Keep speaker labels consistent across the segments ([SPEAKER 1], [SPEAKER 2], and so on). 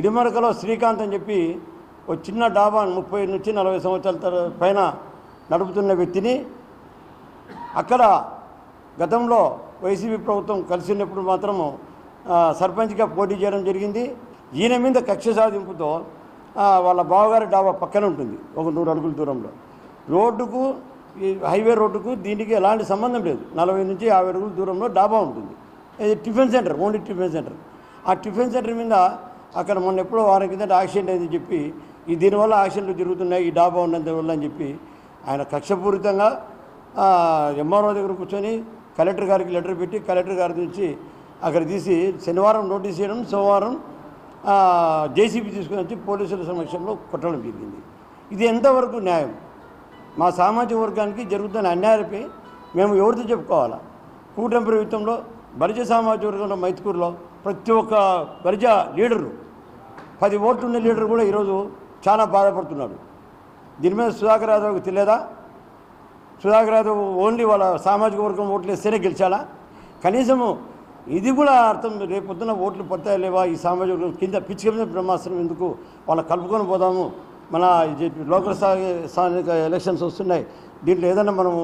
[SPEAKER 1] ఇడిమరకలో శ్రీకాంత్ అని చెప్పి ఒక చిన్న డాబా ముప్పై నుంచి నలభై సంవత్సరాల పైన నడుపుతున్న వ్యక్తిని అక్కడ గతంలో వైసీపీ ప్రభుత్వం కలిసి ఉన్నప్పుడు మాత్రము సర్పంచ్గా పోటీ చేయడం జరిగింది. ఈయన మీద కక్ష సాధింపుతో వాళ్ళ బావగారి డాబా పక్కన ఉంటుంది ఒక నూరు అడుగుల దూరంలో. రోడ్డుకు ఈ హైవే రోడ్డుకు దీనికి ఎలాంటి సంబంధం లేదు. నలభై నుంచి యాభై అడుగుల దూరంలో డాబా ఉంటుంది. ఇది tiffin centre only tiffin centre. ఆ టిఫిన్ సెంటర్ మీద అక్కడ మొన్న ఎప్పుడో వారం కింద యాక్సిడెంట్ అయిందని చెప్పి ఈ దీనివల్ల యాక్సిడెంట్లు జరుగుతున్నాయి ఈ డాబా ఉన్నందువల్ల అని చెప్పి ఆయన కక్షపూరితంగా ఎంఆర్ఓ దగ్గర కూర్చొని కలెక్టర్ గారికి లెటర్ పెట్టి కలెక్టర్ గారి నుంచి అక్కడ తీసి శనివారం నోటీస్ చేయడం సోమవారం జేసీబీ తీసుకుని వచ్చి పోలీసుల సమక్షంలో కొట్టడం జరిగింది. ఇది ఎంతవరకు న్యాయం? మా సామాజిక వర్గానికి జరుగుతున్న అన్యాయపై మేము ఎవరితో చెప్పుకోవాలా? కూటమి ప్రభుత్వంలో బరిజ సామాజిక వర్గంలో మైతుకూరులో ప్రతి ఒక్క బరిజ లీడరు పది ఓట్లున్న లీడర్ కూడా ఈరోజు చాలా బాధపడుతున్నాడు. దీని మీద సుధాకర్ యాదవ్కి తెలియదా? సుధాకర్ యాదవ్ ఓన్లీ వాళ్ళ సామాజిక వర్గం ఓట్లు వేస్తేనే గెలిచాలా? కనీసము ఇది కూడా అర్థం రేపు పొద్దున ఓట్లు పడతాయా లేవా? ఈ సామాజిక వర్గం కింద పిచ్చి కింద బ్రహ్మాస్త్రం ఎందుకు? వాళ్ళ కలుపుకొని పోదాము. మన లోకల్ స్థాయి స్థానిక ఎలక్షన్స్ వస్తున్నాయి. దీంట్లో ఏదైనా మనము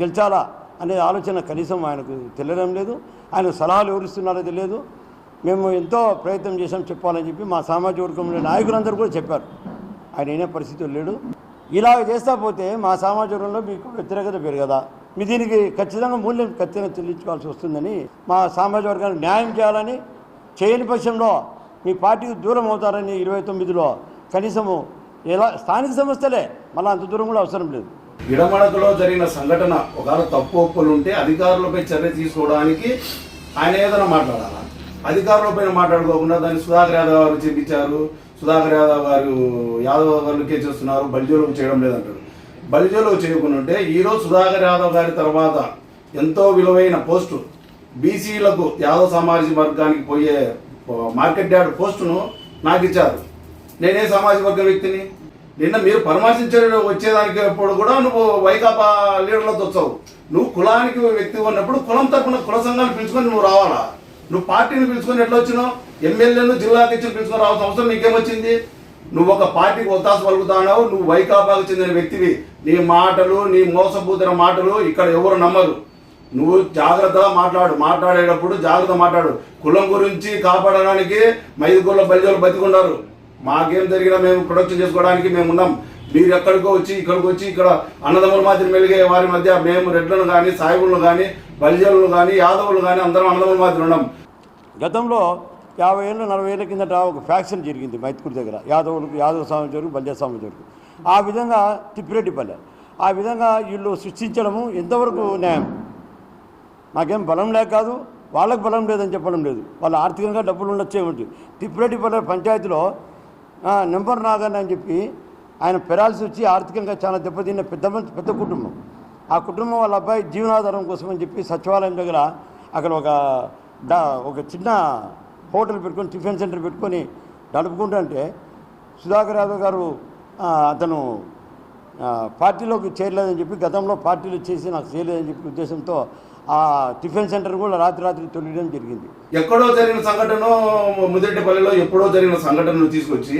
[SPEAKER 1] గెలిచాలా? అనే ఆలోచన కనీసం ఆయనకు తెలియడం లేదు. ఆయన సలహాలు ఎవరిస్తున్నారో తెలియదు. మేము ఎంతో ప్రయత్నం చేశాం చెప్పాలని చెప్పి మా సామాజిక వర్గంలో నాయకులందరూ కూడా చెప్పారు. ఆయన అయిన పరిస్థితులు లేడు. ఇలాగ చేస్తా పోతే మా సామాజిక వర్గంలో మీకు వ్యతిరేకత పెరగదా? మీ దీనికి ఖచ్చితంగా మూల్యం ఖచ్చితంగా చెల్లించుకోవాల్సి వస్తుందని మా సామాజిక వర్గానికి న్యాయం చేయాలని చేయని పక్షంలో మీ పార్టీకి దూరం అవుతారని ఇరవై తొమ్మిదిలో కనీసము ఎలా స్థానిక సంస్థలే మళ్ళీ అంత దూరం కూడా అవసరం లేదు.
[SPEAKER 2] ఇడమడకలో జరిగిన సంఘటన ఒకవేళ తప్పు ఒప్పులు ఉంటే అధికారులపై చర్య తీసుకోవడానికి ఆయన ఏదైనా మాట్లాడాలా? అధికారుల పైన మాట్లాడుకోకుండా దాన్ని సుధాకర్ యాదవ్ గారు చెప్పించారు సుధాకర్ యాదవ్ గారు యాదవ్ గారులకే చేస్తున్నారు బలిజోలకు చేయడం లేదంటారు. బలిజోలకు చేయకుండా ఉంటే ఈరోజు సుధాకర్ యాదవ్ గారి తర్వాత ఎంతో విలువైన పోస్టు బీసీలకు యాదవ్ సామాజిక వర్గానికి పోయే మార్కెట్ యార్డ్ పోస్టును నాకు ఇచ్చారు. నేనే సామాజిక వర్గ వ్యక్తిని. నిన్న మీరు పరామర్శించే వచ్చేదానికి అప్పుడు కూడా నువ్వు వైకాపా లీడర్లతో వచ్చావు. నువ్వు కులానికి వ్యక్తి ఉన్నప్పుడు కులం తరపున కుల సంఘాలు పిలుచుకొని నువ్వు రావాలా? నువ్వు పార్టీని పిలుచుకొని ఎట్లా వచ్చినావు? ఎమ్మెల్యేలు జిల్లా అధ్యక్షులు పిలుచుకొని రావాల్సిన అవసరం నీకేమొచ్చింది? నువ్వు ఒక పార్టీకి ఒత్తాస పలుకుతావు నువ్వు వైకాపాకు చెందిన వ్యక్తివి. నీ మాటలు నీ మోసపూతిన మాటలు ఇక్కడ ఎవరు నమ్మరు. నువ్వు జాగ్రత్తగా మాట్లాడు. మాట్లాడేటప్పుడు జాగ్రత్త మాట్లాడు. కులం గురించి కాపాడడానికి మైదుగుళ్ళ బలిజలు బతికున్నారు మాకేం జరిగినా మేము ప్రొడక్షన్ చేసుకోవడానికి మేము ఉన్నాం. మీరు ఎక్కడికో వచ్చి ఇక్కడికి వచ్చి ఇక్కడ అన్నదమ్ముల మాదిరి మెలిగే వారి మధ్య మేము రెడ్లను కానీ సాయిబులను కానీ బలిజనులు కానీ యాదవులు కానీ అందరం అన్నదమ్ములు మాత్రం ఉన్నాం
[SPEAKER 1] గతంలో యాభై ఏళ్ళు నలభై ఏళ్ళ కిందట ఒక ఫ్యాక్షన్ జరిగింది మైత్కూరు దగ్గర. యాదవులకు యాదవ స్వామి వరకు బల్య సామాజిక ఆ విధంగా తిప్పిరెడ్డిపల్లె. ఆ విధంగా వీళ్ళు సృష్టించడము ఎంతవరకు న్యాయం? నాకేం బలం లేక కాదు వాళ్ళకి బలం లేదని చెప్పడం లేదు. వాళ్ళు ఆర్థికంగా డబ్బులు ఉండొచ్చే ఉంటుంది తిప్పిరెడ్డిపల్లె పంచాయతీలో నెంబర్ నాగన్ అని చెప్పి ఆయన పెరాల్సి వచ్చి ఆర్థికంగా చాలా దెబ్బతిన్న పెద్ద పెద్ద కుటుంబం. ఆ కుటుంబం వాళ్ళ అబ్బాయి జీవనాధారం కోసం అని చెప్పి సచివాలయం దగ్గర అక్కడ ఒక డా ఒక చిన్న హోటల్ పెట్టుకొని టిఫిన్ సెంటర్ పెట్టుకొని నడుపుకుంటుంటే సుధాకర్ యాదవ్ గారు అతను పార్టీలోకి చేరలేదని చెప్పి గతంలో పార్టీలు చేసి నాకు చేయలేదని చెప్పి ఉద్దేశంతో ఆ టిఫిన్ సెంటర్ కూడా రాత్రి రాత్రి తొలగడం జరిగింది.
[SPEAKER 2] ఎక్కడో జరిగిన సంఘటన ముదిరెడ్డిపల్లిలో ఎప్పుడో జరిగిన సంఘటనను తీసుకొచ్చి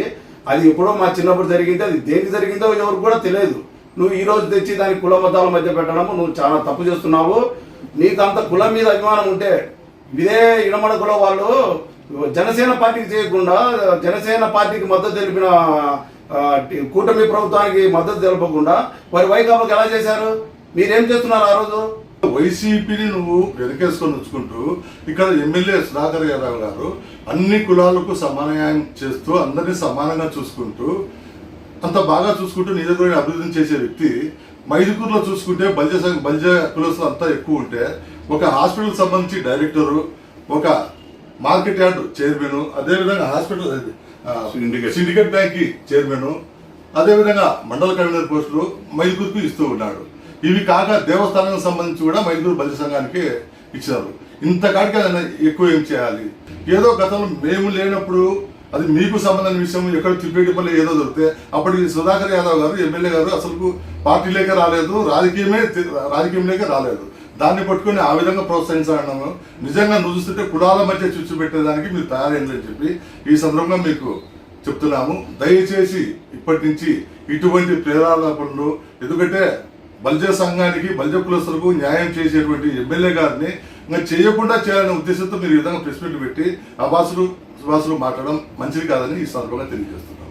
[SPEAKER 2] అది ఎప్పుడో మా చిన్నప్పుడు జరిగింది అది దేనికి జరిగిందో ఎవరు కూడా తెలియదు. నువ్వు ఈ రోజు తెచ్చి దాని కుల మతాల మధ్య పెట్టడము నువ్వు చాలా తప్పు చేస్తున్నావు. నీకంత కులం మీద అభిమానం ఉంటే ఇదే ఇడమడకలో వాళ్ళు జనసేన పార్టీకి చేయకుండా జనసేన పార్టీకి మద్దతు తెలిపిన కూటమి ప్రభుత్వానికి మద్దతు తెలపకుండా వారి వైకాపాకి ఎలా చేశారు? మీరేం చేస్తున్నారు ఆ రోజు?
[SPEAKER 3] వైసీపీని నువ్వు వెనకేసుకొని ఉంచుకుంటూ ఇక్కడ ఎమ్మెల్యే సుధాకర్ యాదవ్ గారు అన్ని కులాలకు సమన్వయం చేస్తూ అందరినీ సమానంగా చూసుకుంటూ అంత బాగా చూసుకుంటూ నీ దగ్గర అభివృద్ధి చేసే వ్యక్తి. మైదుకూరులో చూసుకుంటే బల్జ సంఘ- బల్జ కులస్తులు అంతా ఎక్కువ ఉంటే ఒక హాస్పిటల్ సంబంధించి డైరెక్టరు ఒక మార్కెట్ యార్డ్ చైర్మన్ అదేవిధంగా హాస్పిటల్
[SPEAKER 2] సిండికేట్.
[SPEAKER 3] బ్యాంక్ చైర్మన్ అదేవిధంగా మండల కన్వీనర్ పోస్టులు మైదుకూరుకు ఇస్తూ ఉన్నాడు. ఇవి కాక దేవస్థానానికి సంబంధించి కూడా మైదుకూరు బలి సంఘానికి ఇచ్చారు ఇంత కాడికి ఆయన ఎక్కువ ఏం చేయాలి? ఏదో గతంలో మేము లేనప్పుడు అది మీకు సంబంధించిన విషయం ఎక్కడ తిప్పేటిపల్లి ఏదో దొరికితే అప్పటికి సుధాకర్ యాదవ్ గారు ఎమ్మెల్యే గారు అసలు పార్టీలోకే రాలేదు రాజకీయమే రాజకీయంలోకే రాలేదు. దాన్ని పట్టుకొని ఆ విధంగా ప్రోత్సహించడం నిజంగా నుదుస్తుంటే కులాల మధ్య చుచ్చు పెట్టేదానికి మీరు తయారైందని చెప్పి ఈ సందర్భంగా మీకు చెప్తున్నాము. దయచేసి ఇప్పటి నుంచి ఇటువంటి ప్రేరాలపనులు ఎందుకంటే బల్జ సంఘానికి బల్జ కులస్తులకు న్యాయం చేసేటువంటి ఎమ్మెల్యే గారిని ఇంకా చేయకుండా చేయాలనే ఉద్దేశంతో మీరు ఈ విధంగా ప్రెస్ మీట్ పెట్టి అబాసులు సుభాషులు మాట్లాడడం మంచిది కాదని ఈ సందర్భంగా తెలియజేస్తున్నాను